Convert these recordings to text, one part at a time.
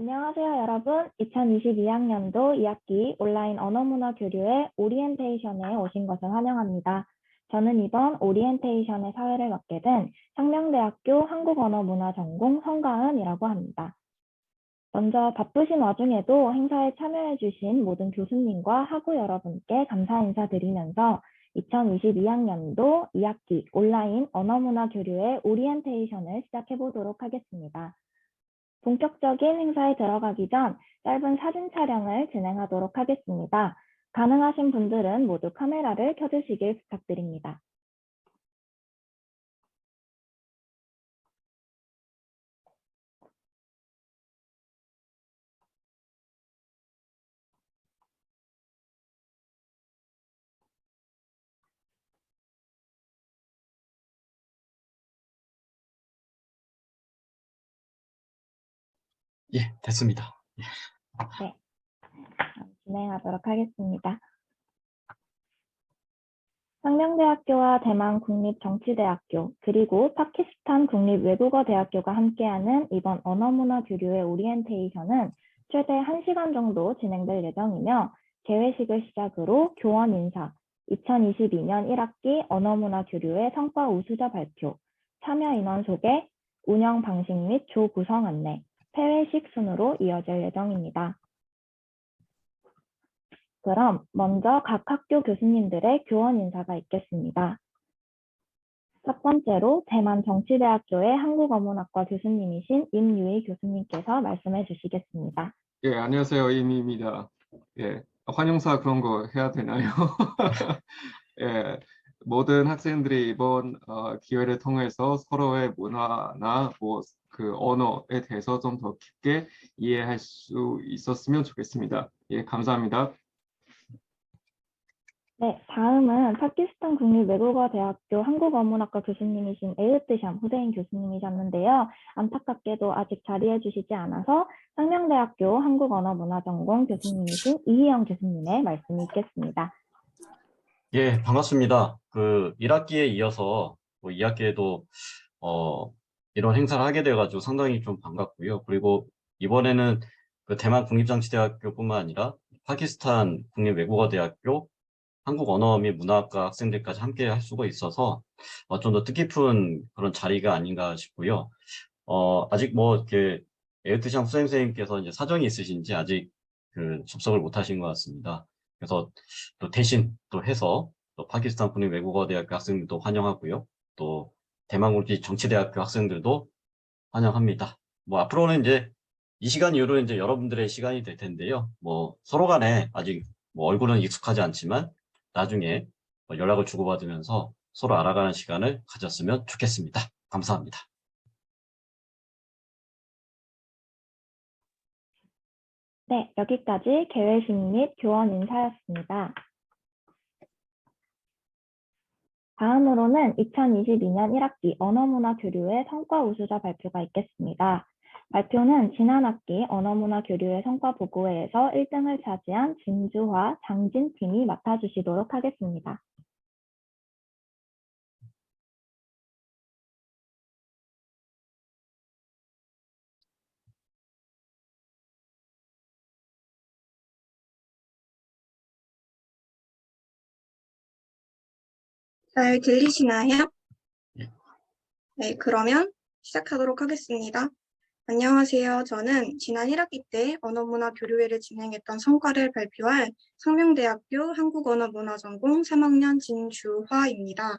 안녕하세요, 여러분. 2022학년도 2학기 온라인 언어문화 교류의 오리엔테이션에 오신 것을 환영합니다. 저는 이번 오리엔테이션의 사회를 맡게 된 상명대학교 한국언어문화전공 성가은이라고 합니다. 먼저 바쁘신 와중에도 행사에 참여해 주신 모든 교수님과 학우 여러분께 감사 인사드리면서 2022학년도 2학기 온라인 언어문화 교류의 오리엔테이션을 시작해 보도록 하겠습니다. 본격적인 행사에 들어가기 전 짧은 사진 촬영을 진행하도록 하겠습니다. 가능하신 분들은 모두 카메라를 켜주시길 부탁드립니다. 예, 됐습니다. 진행하도록 하겠습니다. 상명대학교와 대만 국립정치대학교 그리고 파키스탄 국립외국어대학교가 함께하는 이번 언어문화 교류의 오리엔테이션은 최대 1시간 정도 진행될 예정이며 개회식을 시작으로 교원 인사, 2022년 1학기 언어문화 교류의 성과 우수자 발표, 참여 인원 소개, 운영 방식 및 조 구성 안내, 폐회식 순으로 이어질 예정입니다. 그럼 먼저 각 학교 교수님들의 교원 인사가 있겠습니다. 첫 번째로 대만 정치대학교의 한국어문학과 교수님이신 임유희 교수님께서 말씀해 주시겠습니다. 예, 안녕하세요. 이미입니다. 예, 환영사 그런 거 해야 되나요? 예, 모든 학생들이 이번 어, 기회를 통해서 서로의 문화나 뭐 그 언어에 대해서 좀 더 깊게 이해할 수 있었으면 좋겠습니다. 예, 감사합니다. 네, 다음은 파키스탄 국립외국어대학교 한국어문학과 교수님이신 에르트샴 후대인 교수님이셨는데요. 안타깝게도 아직 자리해 주시지 않아서 상명대학교 한국언어문화전공 교수님이신 이희영 교수님의 말씀이 있겠습니다. 예, 반갑습니다. 그 1학기에 이어서 뭐 2학기에도 어, 이런 행사를 하게 돼가지고 상당히 좀 반갑고요. 그리고 이번에는 그 대만 국립정치대학교뿐만 아니라 파키스탄 국립외국어대학교 한국 언어 및 문화학과 학생들까지 함께 할 수가 있어서 어, 좀 더 뜻깊은 그런 자리가 아닌가 싶고요. 어, 아직 뭐 이렇게 에르트샹 수행생님께서 이제 사정이 있으신지 아직 그 접속을 못 하신 것 같습니다. 그래서 또 대신 또 해서 또 파키스탄 국립 외국어 대학교 학생들도 환영하고요. 또 대만국립 정치대학교 학생들도 환영합니다. 뭐 앞으로는 이제 이 시간 이후로 이제 여러분들의 시간이 될 텐데요. 뭐 서로 간에 아직 뭐 얼굴은 익숙하지 않지만 나중에 뭐 연락을 주고받으면서 서로 알아가는 시간을 가졌으면 좋겠습니다. 감사합니다. 네, 여기까지 개회식 및 교원 인사였습니다. 다음으로는 2022년 1학기 언어문화 교류의 성과 우수자 발표가 있겠습니다. 발표는 지난 학기 언어문화 교류의 성과 보고회에서 1등을 차지한 진주화, 장진 팀이 맡아주시도록 하겠습니다. 잘 들리시나요? 예. 네, 그러면 시작하도록 하겠습니다. 안녕하세요. 저는 지난 1학기 때 언어문화 교류회를 진행했던 성과를 발표할 상명대학교 한국언어문화전공 3학년 진주화입니다.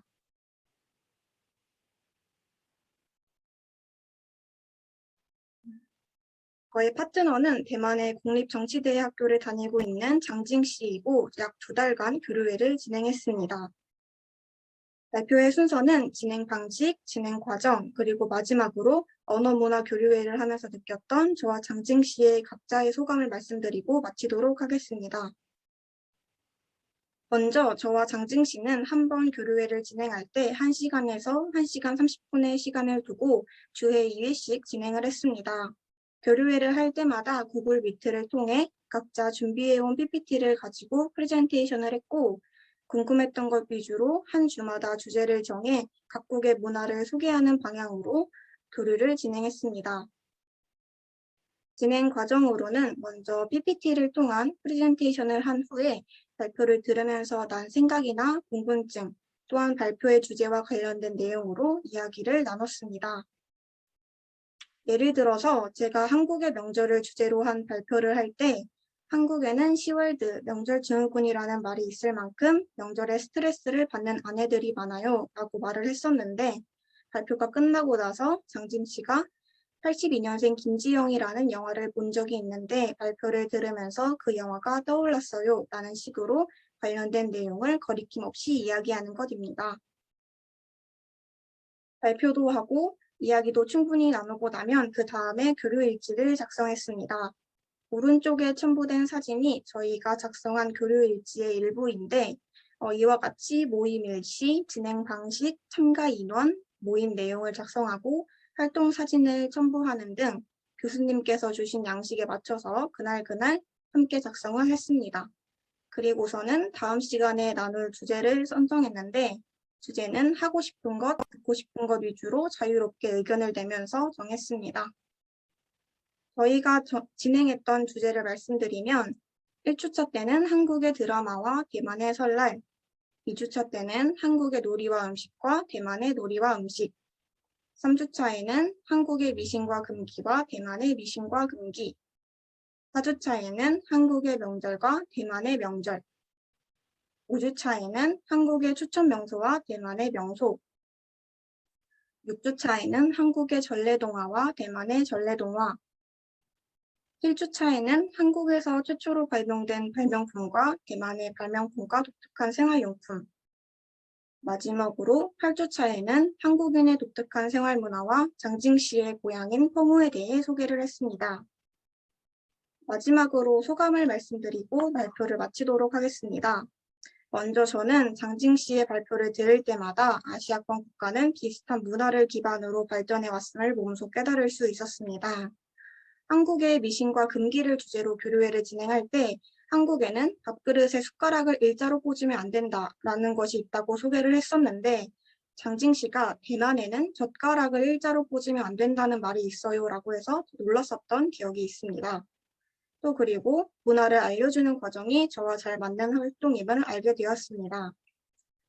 저의 파트너는 대만의 국립정치대학교를 다니고 있는 장징 씨이고 약 두 달간 교류회를 진행했습니다. 발표의 순서는 진행 방식, 진행 과정, 그리고 마지막으로 언어 문화 교류회를 하면서 느꼈던 저와 장징 씨의 각자의 소감을 말씀드리고 마치도록 하겠습니다. 먼저 저와 장징 씨는 한 번 교류회를 진행할 때 1시간에서 1시간 30분의 시간을 두고 주회 2회씩 진행을 했습니다. 교류회를 할 때마다 구글 미트를 통해 각자 준비해온 PPT를 가지고 프레젠테이션을 했고 궁금했던 것 위주로 한 주마다 주제를 정해 각국의 문화를 소개하는 방향으로 교류를 진행했습니다. 진행 과정으로는 먼저 PPT를 통한 프레젠테이션을 한 후에 발표를 들으면서 난 생각이나 궁금증, 또한 발표의 주제와 관련된 내용으로 이야기를 나눴습니다. 예를 들어서 제가 한국의 명절을 주제로 한 발표를 할 때 한국에는 시월드, 명절 증후군이라는 말이 있을 만큼 명절에 스트레스를 받는 아내들이 많아요 라고 말을 했었는데 발표가 끝나고 나서 장진 씨가 82년생 김지영이라는 영화를 본 적이 있는데 발표를 들으면서 그 영화가 떠올랐어요 라는 식으로 관련된 내용을 거리낌 없이 이야기하는 것입니다. 발표도 하고 이야기도 충분히 나누고 나면 그 다음에 교류 일지를 작성했습니다. 오른쪽에 첨부된 사진이 저희가 작성한 교류 일지의 일부인데 어, 이와 같이 모임 일시, 진행 방식, 참가 인원, 모임 내용을 작성하고 활동 사진을 첨부하는 등 교수님께서 주신 양식에 맞춰서 그날 그날 함께 작성을 했습니다. 그리고서는 다음 시간에 나눌 주제를 선정했는데 주제는 하고 싶은 것, 듣고 싶은 것 위주로 자유롭게 의견을 내면서 정했습니다. 저희가 저- 진행했던 주제를 말씀드리면 1주차 때는 한국의 드라마와 대만의 설날, 2주차 때는 한국의 놀이와 음식과 대만의 놀이와 음식, 3주차에는 한국의 미신과 금기와 대만의 미신과 금기, 4주차에는 한국의 명절과 대만의 명절, 5주차에는 한국의 추천 명소와 대만의 명소, 6주차에는 한국의 전래동화와 대만의 전래동화, 7주차에는 한국에서 최초로 발명된 발명품과 대만의 발명품과 독특한 생활용품, 마지막으로 8주차에는 한국인의 독특한 생활문화와 장징 씨의 고향인 포무에 대해 소개를 했습니다. 마지막으로 소감을 말씀드리고 발표를 마치도록 하겠습니다. 먼저 저는 장징 씨의 발표를 들을 때마다 아시아권 국가는 비슷한 문화를 기반으로 발전해 왔음을 몸소 깨달을 수 있었습니다. 한국의 미신과 금기를 주제로 교류회를 진행할 때 한국에는 밥그릇에 숟가락을 일자로 꽂으면 안 된다라는 것이 있다고 소개를 했었는데 장징 씨가 대만에는 젓가락을 일자로 꽂으면 안 된다는 말이 있어요라고 해서 놀랐었던 기억이 있습니다. 또 그리고 문화를 알려주는 과정이 저와 잘 맞는 활동임을 알게 되었습니다.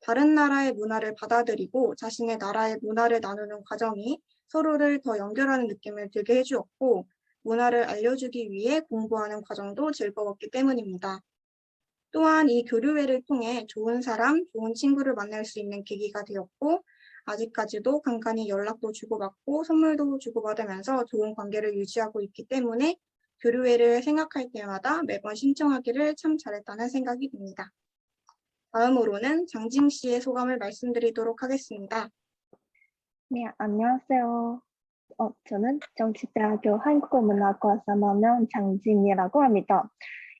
다른 나라의 문화를 받아들이고 자신의 나라의 문화를 나누는 과정이 서로를 더 연결하는 느낌을 들게 해주었고 문화를 알려주기 위해 공부하는 과정도 즐거웠기 때문입니다. 또한 이 교류회를 통해 좋은 사람, 좋은 친구를 만날 수 있는 계기가 되었고 아직까지도 간간히 연락도 주고받고 선물도 주고받으면서 좋은 관계를 유지하고 있기 때문에 교류회를 생각할 때마다 매번 신청하기를 참 잘했다는 생각이 듭니다. 다음으로는 장진 씨의 소감을 말씀드리도록 하겠습니다. 네, 안녕하세요. 어, 저는 정치대학교 한국어문학과 3학년 장진이라고 합니다.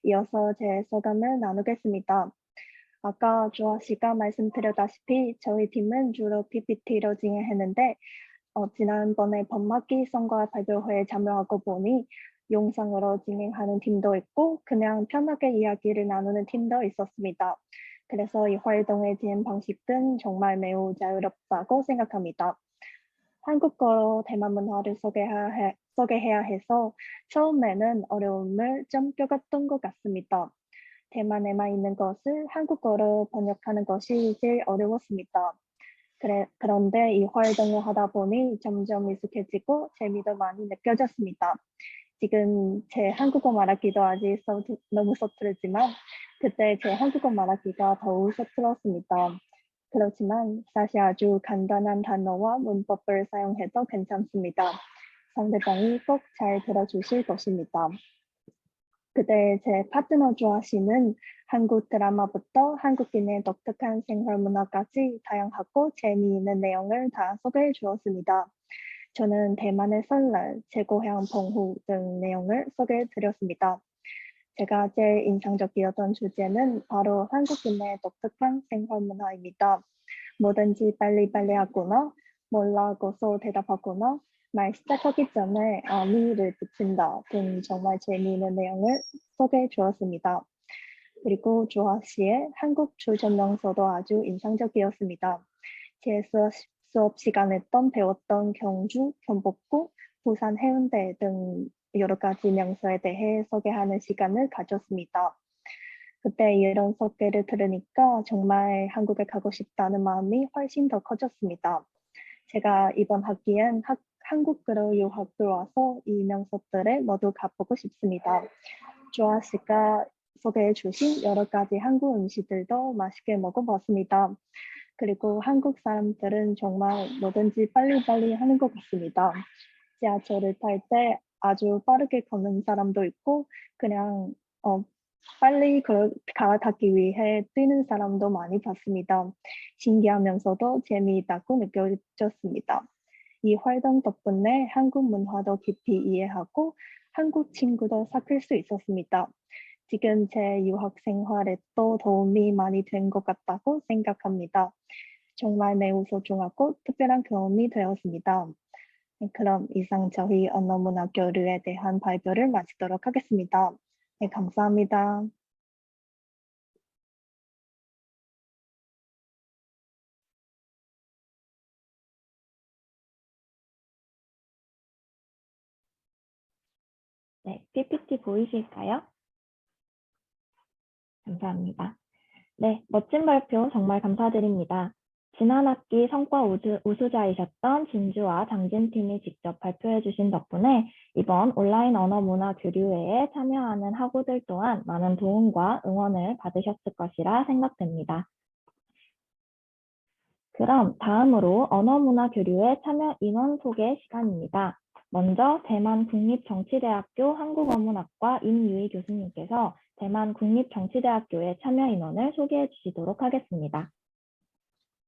이어서 제 소감을 나누겠습니다. 아까 조아 씨가 말씀드렸다시피 저희 팀은 주로 PPT로 진행했는데 어, 지난번에 법막기 선거 발표회에 참여하고 보니 영상으로 진행하는 팀도 있고 그냥 편하게 이야기를 나누는 팀도 있었습니다. 그래서 이 활동의 진행 방식 은 정말 매우 자유롭다고 생각합니다. 한국어로 대만 문화를 소개해야, 해, 소개해야 해서 처음에는 어려움을 좀 겪었던 것 같습니다. 대만에만 있는 것을 한국어로 번역하는 것이 제일 어려웠습니다. 그래, 그런데 이 활동을 하다 보니 점점 익숙해지고 재미도 많이 느껴졌습니다. 지금 제 한국어 말하기도 아직 서, 너무 서투르지만 그때 제 한국어 말하기가 더욱 서툴었습니다. 그렇지만 사실 아주 간단한 단어와 문법을 사용해도 괜찮습니다. 상대방이 꼭 잘 들어주실 것입니다. 그때 제 파트너 씨는 한국 드라마부터 한국인의 독특한 생활 문화까지 다양하고 재미있는 내용을 다 소개해 주었습니다. 저는 대만의 설날, 제 고향 봉후 등 내용을 소개해 드렸습니다. 제가 제일 인상적이었던 주제는 바로 한국인의 독특한 생활 문화입니다. 뭐든지 빨리빨리 하거나 몰라고서 대답하거나 말 시작하기 전에 아미를 붙인다 등 정말 재미있는 내용을 소개해 주었습니다. 그리고 조아 씨의 한국 주전 명소도 아주 인상적이었습니다. 제 수업, 시간에 던 배웠던 경주, 경복궁, 부산 해운대 등 여러 가지 명소에 대해 소개하는 시간을 가졌습니다. 그때 이런 소개를 들으니까 정말 한국에 가고 싶다는 마음이 훨씬 더 커졌습니다. 제가 이번 학기엔 학- 한국으로 유학 들어와서 이 명소들을 모두 가보고 싶습니다. 조아 씨가 소개해 주신 여러 가지 한국 음식들도 맛있게 먹어봤습니다. 그리고 한국 사람들은 정말 뭐든지 빨리빨리 하는 것 같습니다. 지하철을 탈 때 아주 빠르게 걷는 사람도 있고 그냥 어, 빨리 걸- 갈아타기 위해 뛰는 사람도 많이 봤습니다. 신기하면서도 재미있다고 느껴졌습니다. 이 활동 덕분에 한국 문화도 깊이 이해하고 한국 친구도 사귈 수 있었습니다. 지금 제 유학 생활에 또 도움이 많이 된 것 같다고 생각합니다. 정말 매우 소중하고 특별한 경험이 되었습니다. 네, 그럼 이상 저희 언어문화 교류에 대한 발표를 마치도록 하겠습니다. 네, 감사합니다. 네, PPT 보이실까요? 감사합니다. 네, 멋진 발표 정말 감사드립니다. 지난 학기 성과 우수, 우수자이셨던 진주와 장진팀이 직접 발표해 주신 덕분에 이번 온라인 언어 문화 교류회에 참여하는 학우들 또한 많은 도움과 응원을 받으셨을 것이라 생각됩니다. 그럼 다음으로 언어 문화 교류회 참여 인원 소개 시간입니다. 먼저 대만 국립정치대학교 한국어문학과 임유희 교수님께서 대만 국립정치대학교의 참여 인원을 소개해 주시도록 하겠습니다.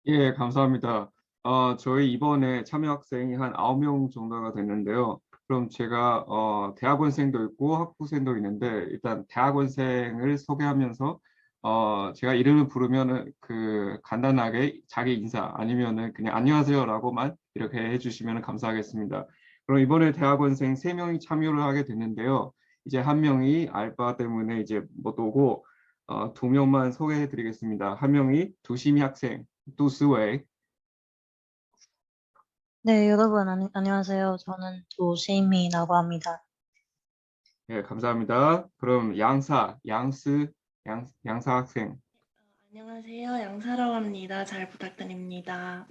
예, 감사합니다. 어, 저희 이번에 참여 학생이 한 9명 정도가 됐는데요. 그럼 제가 어, 대학원생도 있고 학부생도 있는데 일단 대학원생을 소개하면서 어, 제가 이름을 부르면은 그 간단하게 자기 인사 아니면은 그냥 안녕하세요라고만 이렇게 해주시면 감사하겠습니다. 그럼 이번에 대학원생 3명이 참여를 하게 됐는데요. 이제 한 명이 알바 때문에 이제 못 오고 어, 두 명만 소개해 드리겠습니다. 한 명이 두심이 학생, 두스웨이, 네, 여러분, 안, 안녕하세요. 저는 도세임이라고 합니다. 예, 감사합니다. 그럼 양사, 양스, 양, 양사 학생. 안녕하세요. 양사라고 합니다. 잘 부탁드립니다.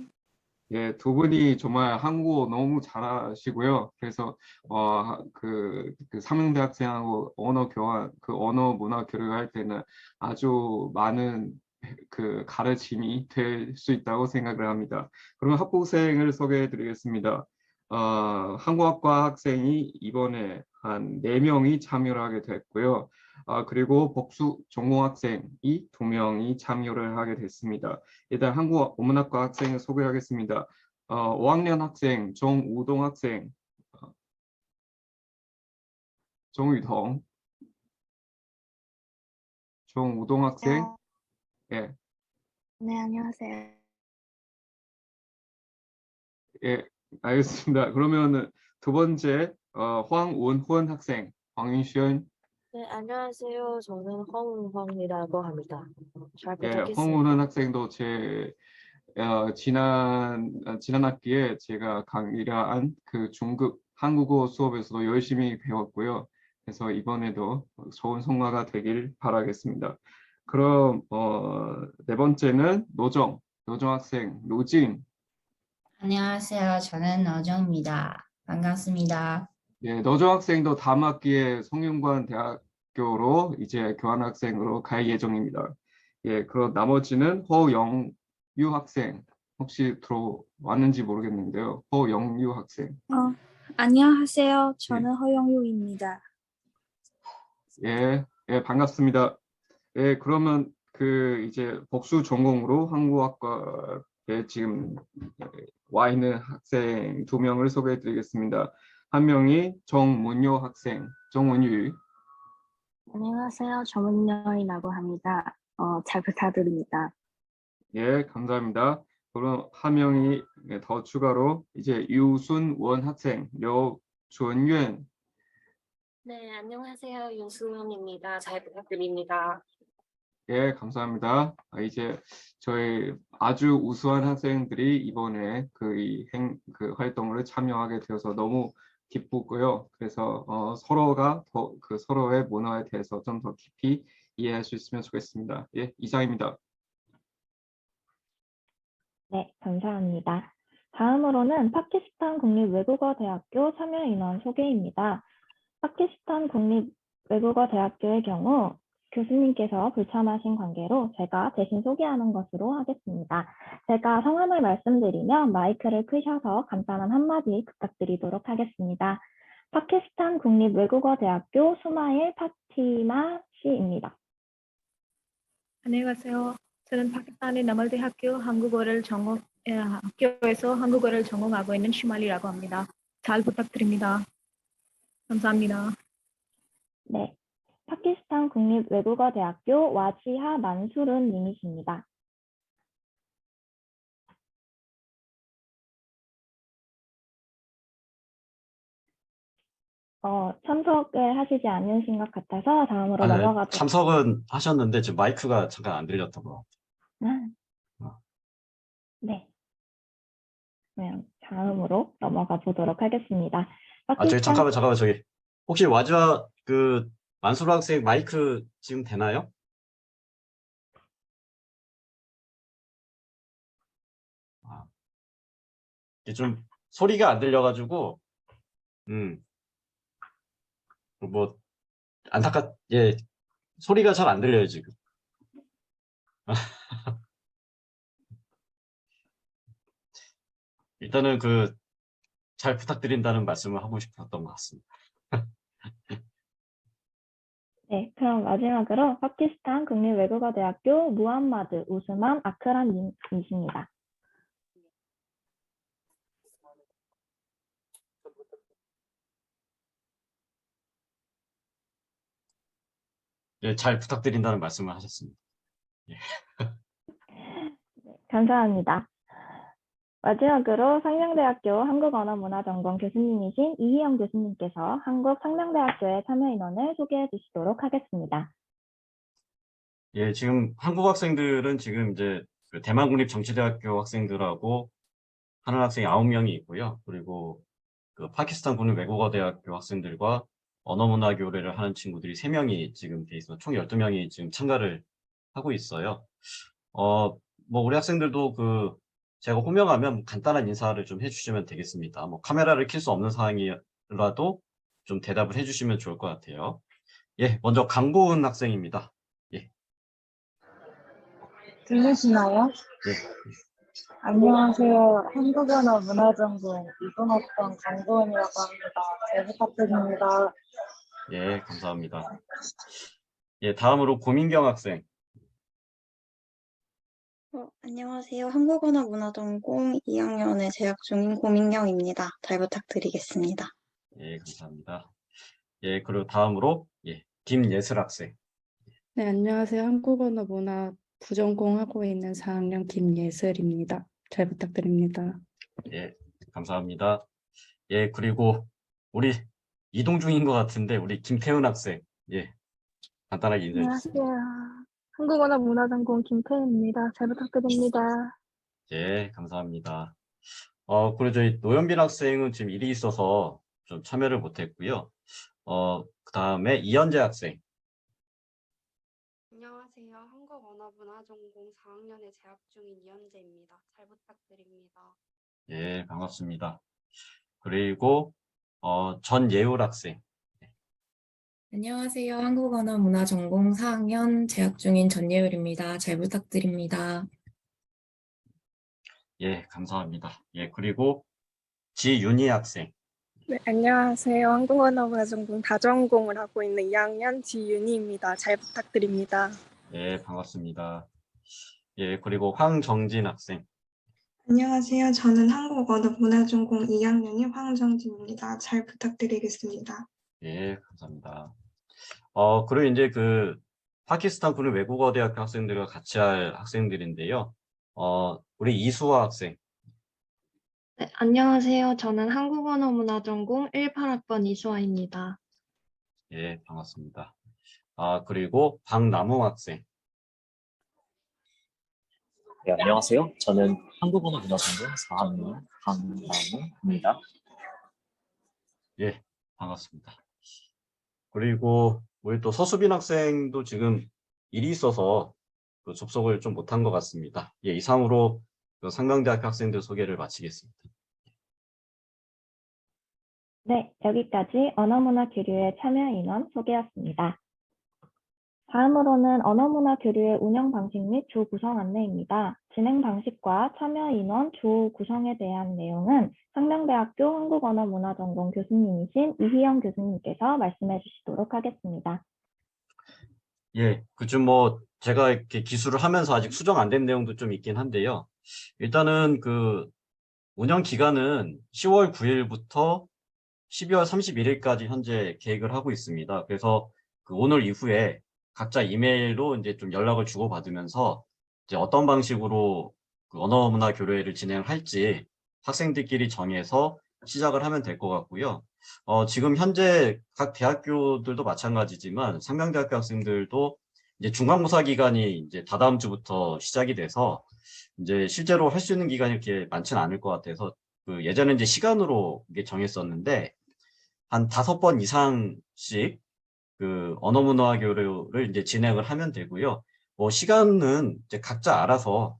예, 두 분이 정말 한국어 너무 잘하시고요. 그래서 어, 그, 그 삼형대 학생하고 언어 교환, 그 언어 문화 교류할 때는 아주 많은 그 가르침이 될 수 있다고 생각을 합니다. 그러면 학부생을 소개해 드리겠습니다. 어, 한국학과 학생이 이번에 한 네명이 참여를 하게 됐고요. 아, 그리고 복수 전공학생이 두명이 참여를 하게 됐습니다. 일단 한국 어문학과 학생을 소개하겠습니다. 어, 5학년 학생 정우동 학생, 어, 정유동, 정우동 학생, 예, 네, 안녕하세요. 예, 알겠습니다. 그러면은 두 번째 어, 황운훈 학생, 황윤시연, 네, 안녕하세요. 저는 황황이라고 합니다. 잘 예, 부탁드립니다. 황운훈 학생도 제 어, 지난 어, 지난 학기에 제가 강의를 한 그 중급 한국어 수업에서도 열심히 배웠고요. 그래서 이번에도 좋은 성과가 되길 바라겠습니다. 그럼 어, 네 번째는 노정, 노정 학생, 노진. 안녕하세요. 저는 어정입니다. 반갑습니다. 예, 노정 학생도 다음 학기에 성균관 대학교로 이제 교환학생으로 갈 예정입니다. 예, 그럼 나머지는 허영유 학생. 혹시 들어왔는지 모르겠는데요. 허영유 학생. 어, 안녕하세요. 저는 허영유입니다. 예, 예, 반갑습니다. 예, 그러면 그 이제 복수 전공으로 한국학과에 지금 와 있는 학생 두 명을 소개해 드리겠습니다. 한 명이 정문효 학생, 정문유. 안녕하세요. 정은영이라고 합니다. 어, 잘 부탁드립니다. 예, 감사합니다. 그럼 한 명이 더 추가로 이제 유순원 학생, 려준윤. 네, 안녕하세요. 윤수연입니다. 잘 부탁드립니다. 예, 감사합니다. 아, 이제 저희 아주 우수한 학생들이 이번에 그, 이 행, 그 활동을 참여하게 되어서 너무 기쁘고요. 그래서 어, 서로가 더 그 서로의 문화에 대해서 좀 더 깊이 이해할 수 있으면 좋겠습니다. 예, 이상입니다. 네, 감사합니다. 다음으로는 파키스탄 국립외국어대학교 참여 인원 소개입니다. 파키스탄 국립 외국어대학교의 경우 교수님께서 불참하신 관계로 제가 대신 소개하는 것으로 하겠습니다. 제가 성함을 말씀드리면 마이크를 끄셔서 간단한 한마디 부탁드리도록 하겠습니다. 파키스탄 국립외국어대학교 수마일 파티마 씨입니다. 안녕하세요. 저는 파키스탄의 나말대학교 한국어를 전공 에, 학교에서 한국어를 전공하고 있는 슈말리라고 합니다. 잘 부탁드립니다. 감사합니다. 네, 파키스탄 국립외국어대학교 와지하 만수른 님이십니다. 어, 참석을 하시지 않으신 것 같아서 다음으로 아, 네, 넘어가 참석은 하셨는데 지금 마이크가 잠깐 안 들렸던 것 같아요. 아, 네. 그러면 다음으로 넘어가 보도록 하겠습니다. 아, 저기 파키스탄 잠깐만, 잠깐만, 저기. 혹시 와즈와 그 만수르 학생 마이크 지금 되나요? 아, 이게 좀 소리가 안 들려가지고, 음, 뭐, 안타깝, 예, 소리가 잘 안 들려요, 지금. 일단은 그, 잘 부탁드린다는 말씀을 하고 싶었던 것 같습니다. 네, 그럼 마지막으로 파키스탄 국립외국어대학교 무함마드 우스만 아크란 님이십니다. 예, 잘 부탁드린다는 말씀을 하셨습니다. 감사합니다. 마지막으로 상명대학교 한국언어문화전공 교수님이신 이희영 교수님께서 한국 상명대학교의 참여 인원을 소개해 주시도록 하겠습니다. 예, 지금 한국 학생들은 지금 이제 그 대만국립정치대학교 학생들하고 하는 학생이 9명이 있고요. 그리고 그 파키스탄 국립외국어대학교 학생들과 언어문화 교류를 하는 친구들이 3명이 지금 돼 있어 총 12명이 지금 참가를 하고 있어요. 어, 뭐 우리 학생들도 그 제가 호명하면 간단한 인사를 좀 해주시면 되겠습니다. 뭐 카메라를 킬 수 없는 상황이라도 좀 대답을 해주시면 좋을 것 같아요. 예, 먼저 강고은 학생입니다. 들리시나요? 예. 안녕하세요. 한국언어 문화전공 이동학번 강도원이라고 합니다. 잘 부탁드립니다. 예, 감사합니다. 예, 다음으로 고민경 학생. 어, 안녕하세요. 한국어나 문화전공 2학년에 재학 중인 고민경입니다. 잘 부탁드리겠습니다. 예, 감사합니다. 예, 그리고 다음으로 예, 김예슬 학생. 네, 안녕하세요. 한국어나 문화 부전공 하고 있는 4학년 김예슬입니다. 잘 부탁드립니다. 예, 감사합니다. 예, 그리고 우리 이동 중인 것 같은데 우리 김태훈 학생. 예, 간단하게 인사해 주세요. 안녕하세요. 한국어나 문화전공 김태현입니다. 잘 부탁드립니다. 예, 감사합니다. 어, 그리고 저희 노현빈 학생은 지금 일이 있어서 좀 참여를 못했고요. 어, 그 다음에 이현재 학생. 안녕하세요. 한국언어문화전공 4학년에 재학 중인 이현재입니다. 잘 부탁드립니다. 예, 반갑습니다. 그리고 어, 전예울 학생. 안녕하세요. 한국언어 문화 전공 4학년 재학 중인 전예율입니다. 잘 부탁드립니다. 예, 감사합니다. 예, 그리고 지윤희 학생. 네, 안녕하세요. 한국언어 문화 전공 다전공을 하고 있는 2학년 지윤희입니다. 잘 부탁드립니다. 예, 반갑습니다. 예, 그리고 황정진 학생. 안녕하세요. 저는 한국어문화전공 2학년인 황정진입니다. 잘 부탁드리겠습니다. 예, 감사합니다. 어, 그리고 이제 그 파키스탄 군의 외국어 대학교 학생들과 같이 할 학생들인데요. 어, 우리 이수아 학생. 네, 안녕하세요. 저는 한국언어 문화 전공 18학번 이수아입니다. 예, 반갑습니다. 아, 그리고 박남우 학생. 네, 안녕하세요. 저는 한국어문화 전공 4학년 강남우입니다. 예, 반갑습니다. 그리고 우리 또 서수빈 학생도 지금 일이 있어서 그 접속을 좀 못한 것 같습니다. 예, 이상으로 그 상명대학교 학생들 소개를 마치겠습니다. 네, 여기까지 언어문화 교류의 참여 인원 소개였습니다. 다음으로는 언어문화 교류의 운영 방식 및 조 구성 안내입니다. 진행 방식과 참여 인원, 조 구성에 대한 내용은 상명대학교 한국언어문화전공 교수님이신 이희영 교수님께서 말씀해 주시도록 하겠습니다. 예, 그좀 뭐 제가 이렇게 기술을 하면서 아직 수정 안 된 내용도 좀 있긴 한데요. 일단은 그 운영 기간은 10월 9일부터 12월 31일까지 현재 계획을 하고 있습니다. 그래서 그 오늘 이후에 각자 이메일로 이제 좀 연락을 주고받으면서 이제 어떤 방식으로 그 언어 문화 교류회를 진행을 할지 학생들끼리 정해서 시작을 하면 될 것 같고요. 어, 지금 현재 각 대학교들도 마찬가지지만 상명대학교 학생들도 이제 중간고사 기간이 이제 다다음 주부터 시작이 돼서 이제 실제로 할 수 있는 기간이 이렇게 많지는 않을 것 같아서 그 예전에 이제 시간으로 이게 정했었는데 한 다섯 번 이상씩 그 언어문화 교류를 이제 진행을 하면 되고요. 뭐 시간은 이제 각자 알아서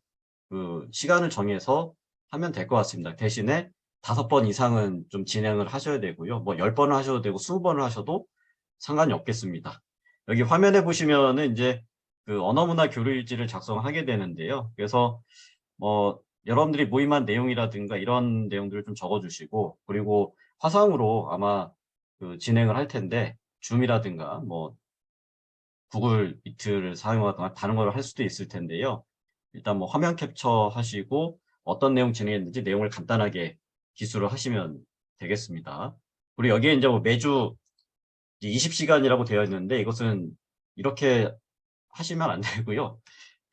그 시간을 정해서 하면 될 것 같습니다. 대신에 다섯 번 이상은 좀 진행을 하셔야 되고요. 뭐 열 번을 하셔도 되고 스무 번을 하셔도 상관이 없겠습니다. 여기 화면에 보시면은 이제 그 언어문화 교류 일지를 작성하게 되는데요. 그래서 뭐 여러분들이 모임한 내용이라든가 이런 내용들을 좀 적어주시고 그리고 화상으로 아마 그 진행을 할 텐데 줌이라든가 뭐 구글 미트를 사용하거나 다른 걸 할 수도 있을 텐데요. 일단 뭐 화면 캡처 하시고 어떤 내용 진행했는지 내용을 간단하게 기술을 하시면 되겠습니다. 그리고 여기에 이제 뭐 매주 20시간이라고 되어 있는데 이것은 이렇게 하시면 안 되고요.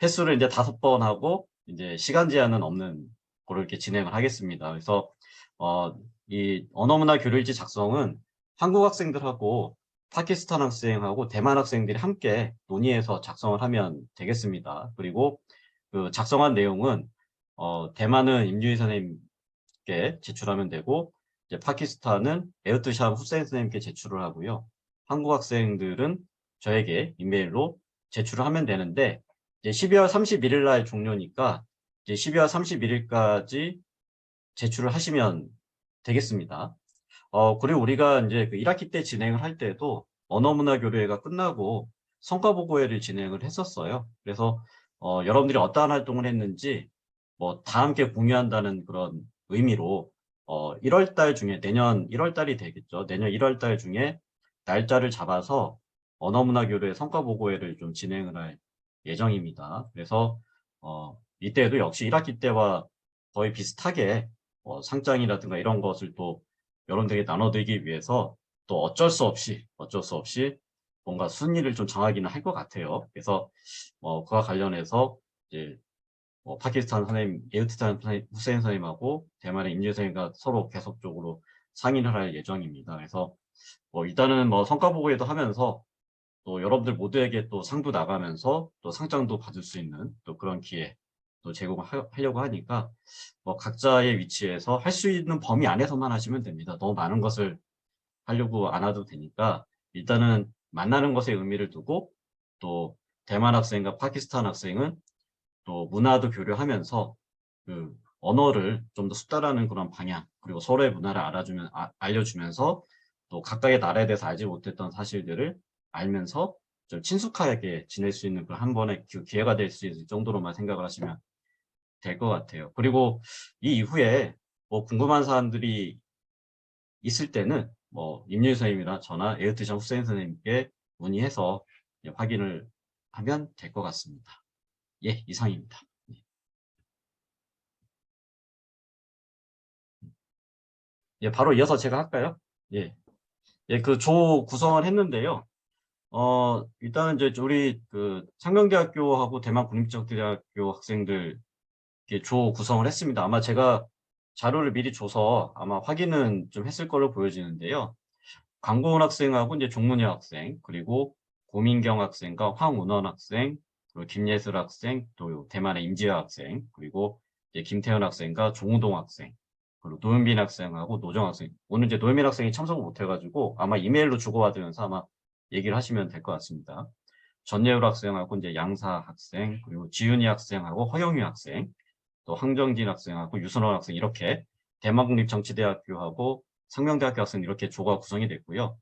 횟수를 이제 다섯 번 하고 이제 시간 제한은 없는 거로 이렇게 진행을 하겠습니다. 그래서 어, 이 언어문화 교류일지 작성은 한국 학생들하고 파키스탄 학생하고 대만 학생들이 함께 논의해서 작성을 하면 되겠습니다. 그리고 그 작성한 내용은 어, 대만은 임유희 선생님께 제출하면 되고 이제 파키스탄은 에어트샴 후세인 선생님께 제출을 하고요. 한국 학생들은 저에게 이메일로 제출을 하면 되는데 이제 12월 31일 날 종료니까 이제 12월 31일까지 제출을 하시면 되겠습니다. 어, 그리고 우리가 이제 그 1학기 때 진행을 할 때도 언어문화 교류회가 끝나고 성과보고회를 진행을 했었어요. 그래서 어, 여러분들이 어떠한 활동을 했는지 뭐 다 함께 공유한다는 그런 의미로 어, 1월 달 중에 내년 1월 달이 되겠죠. 내년 1월 달 중에 날짜를 잡아서 언어문화 교류회 성과보고회를 좀 진행을 할 예정입니다. 그래서 어, 이때도 역시 1학기 때와 거의 비슷하게 어, 상장이라든가 이런 것을 또 여러분들에게 나눠드리기 위해서 또 어쩔 수 없이 어쩔 수 없이 뭔가 순위를 좀 정하기는 할 것 같아요. 그래서 어, 그와 관련해서 이제 뭐 파키스탄 선생님, 에우트탄 선생님, 후세인 선생님하고 대만의 임재 선생님과 서로 계속적으로 상의를 할 예정입니다. 그래서 뭐 일단은 뭐 성과 보고회도 하면서 또 여러분들 모두에게 또 상도 나가면서 또 상장도 받을 수 있는 또 그런 기회 또 제공하려고 하니까 뭐 각자의 위치에서 할 수 있는 범위 안에서만 하시면 됩니다. 너무 많은 것을 하려고 안 해도 되니까 일단은 만나는 것에 의미를 두고 또 대만 학생과 파키스탄 학생은 또 문화도 교류하면서 그 언어를 좀 더 숙달하는 그런 방향 그리고 서로의 문화를 알아주면 아, 알려주면서 또 각각의 나라에 대해서 알지 못했던 사실들을 알면서 좀 친숙하게 지낼 수 있는 그런 한 번의 기- 기회가 될 수 있을 정도로만 생각을 하시면 될 것 같아요. 그리고 이 이후에 뭐 궁금한 사람들이 있을 때는 뭐 임윤 선생님이나 저나 에어트션 후세인 선생님께 문의해서 확인을 하면 될 것 같습니다. 예, 이상입니다. 예, 바로 이어서 제가 할까요? 예. 예, 그 조 구성을 했는데요. 어, 일단은 이제 우리 그 상명대학교하고 대만 국립정대학교 학생들 조 구성을 했습니다. 아마 제가 자료를 미리 줘서 아마 확인은 좀 했을 걸로 보여지는데요. 강고은 학생하고 이제 종문희 학생, 그리고 고민경 학생과 황운원 학생, 그리고 김예슬 학생, 또 대만의 임지아 학생, 그리고 이제 김태현 학생과 종우동 학생, 그리고 노현빈 학생하고 노정 학생. 오늘 이제 노현빈 학생이 참석을 못 해가지고 아마 이메일로 주고받으면서 아마 얘기를 하시면 될 것 같습니다. 전예율 학생하고 이제 양사 학생, 그리고 지윤이 학생하고 허영유 학생, 또 황정진 학생하고 유선원 학생 이렇게 대만국립정치대학교하고 상명대학교 학생 이렇게 조가 구성이 됐고요.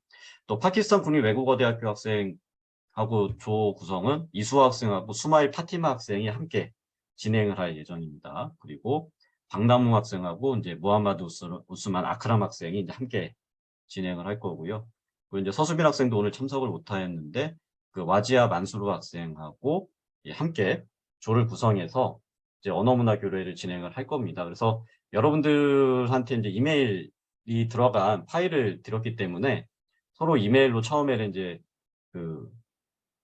또 파키스탄 국립외국어대학교 학생하고 조 구성은 이수아 학생하고 수마일 파티마 학생이 함께 진행을 할 예정입니다. 그리고 박남무 학생하고 이제 무하마드 우스- 우스만 아크람 학생이 이제 함께 진행을 할 거고요. 그리고 이제 서수빈 학생도 오늘 참석을 못하였는데 그 와지아 만수르 학생하고 예, 함께 조를 구성해서 이제 언어문화 교류회를 진행을 할 겁니다. 그래서 여러분들한테 이제 이메일이 들어간 파일을 드렸기 때문에 서로 이메일로 처음에는 이제 그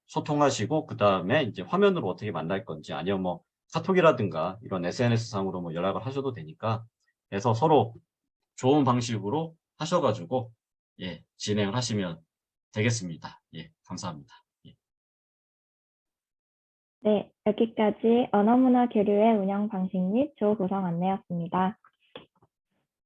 소통하시고 그 다음에 이제 화면으로 어떻게 만날 건지 아니면 뭐 카톡이라든가 이런 SNS 상으로 뭐 연락을 하셔도 되니까 그래서 서로 좋은 방식으로 하셔가지고 예 진행을 하시면 되겠습니다. 예 감사합니다. 네, 여기까지 언어문화 교류의 운영 방식 및 조 구성 안내였습니다.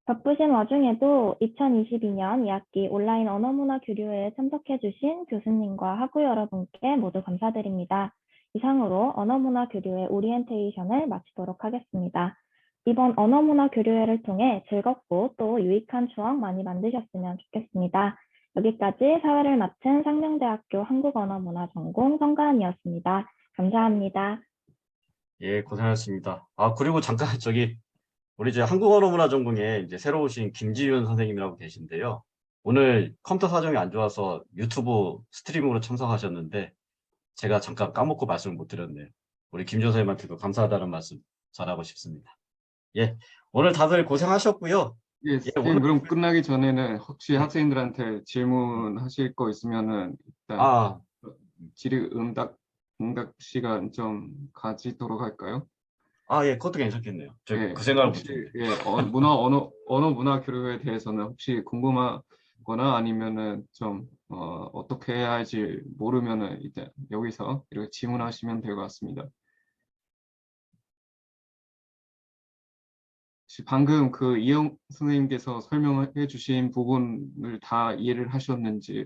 바쁘신 와중에도 2022년 2학기 온라인 언어문화 교류회에 참석해 주신 교수님과 학우 여러분께 모두 감사드립니다. 이상으로 언어문화 교류회 오리엔테이션을 마치도록 하겠습니다. 이번 언어문화 교류회를 통해 즐겁고 또 유익한 추억 많이 만드셨으면 좋겠습니다. 여기까지 사회를 맡은 상명대학교 한국언어문화전공 성가은이었습니다. 감사합니다. 예, 고생하셨습니다. 아, 그리고 잠깐 저기 우리 이제 한국언어문화 전공에 이제 새로 오신 김지윤 선생님이라고 계신데요. 오늘 컴퓨터 사정이 안 좋아서 유튜브 스트리밍으로 참석하셨는데 제가 잠깐 까먹고 말씀을 못 드렸네요. 우리 김지윤 선생님한테도 감사하다는 말씀 전하고 싶습니다. 예, 오늘 다들 고생하셨고요. 예, 선생님, 그럼 끝나기 전에는 혹시 학생들한테 질문하실 거 있으면은 일단 아, 질의 응답 응답 시간 좀 가지도록 할까요? 아, 예, 그것도 괜찮겠네요. 저 예, 그 생각을 혹시, 못했네요. 예, 어, 문화 언어 언어 문화 교류에 대해서는 혹시 궁금하거나 아니면은 좀 어, 어떻게 해야 할지 모르면은 일단 여기서 이렇게 질문하시면 될 것 같습니다. 혹시 방금 그 이영 선생님께서 설명해 주신 부분을 다 이해를 하셨는지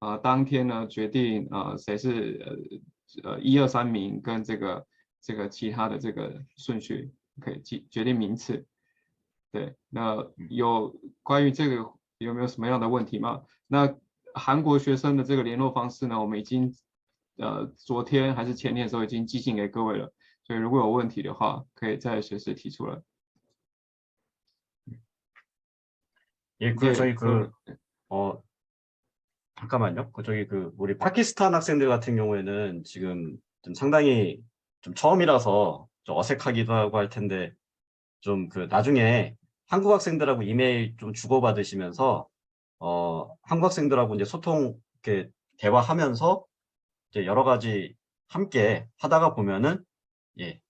呃当天呢决定呃谁是呃呃一二三名跟这个这个其他的这个顺序可以决决定名次。对，那有关于这个有没有什么样的问题吗？那韩国学生的这个联络方式呢，我们已经呃昨天还是前天的时候已经寄信给各位了，所以如果有问题的话，可以再随时提出来。 예, 그 예, 저희 그 그러면- 어 잠깐만요. 그 저기 그 우리 파키스탄 학생들 같은 경우에는 지금 좀 상당히 좀 처음이라서 좀 어색하기도 하고 할 텐데 좀 그 나중에 한국 학생들하고 이메일 좀 주고받으시면서 어 한국 학생들하고 이제 소통 이렇게 대화하면서 이제 여러 가지 함께 하다가 보면은 예,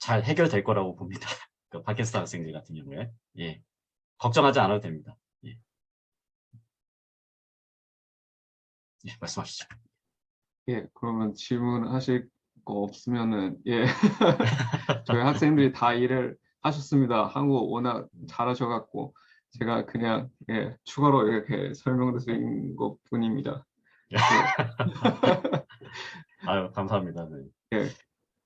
잘 해결될 거라고 봅니다. 그 파키스탄 학생들 같은 경우에 예, 걱정하지 않아도 됩니다. 예, 예 말씀하시죠. 예, 그러면 질문하실 거 없으면은 예, 저희 학생들이 다 일을 하셨습니다. 한국어 워낙 잘하셔갖고 제가 그냥 예, 추가로 이렇게 설명드린 것 뿐입니다. 아유, 감사합니다. 네. 예.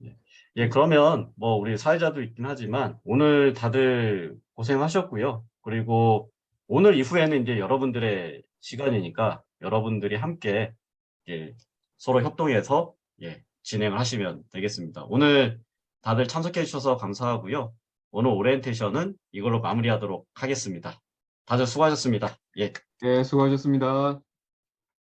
예. 예, 그러면 뭐 우리 사회자도 있긴 하지만 오늘 다들 고생하셨고요. 그리고 오늘 이후에는 이제 여러분들의 시간이니까 여러분들이 함께 예, 서로 협동해서 예, 진행을 하시면 되겠습니다. 오늘 다들 참석해 주셔서 감사하고요. 오늘 오리엔테이션은 이걸로 마무리하도록 하겠습니다. 다들 수고하셨습니다. 예. 예, 수고하셨습니다.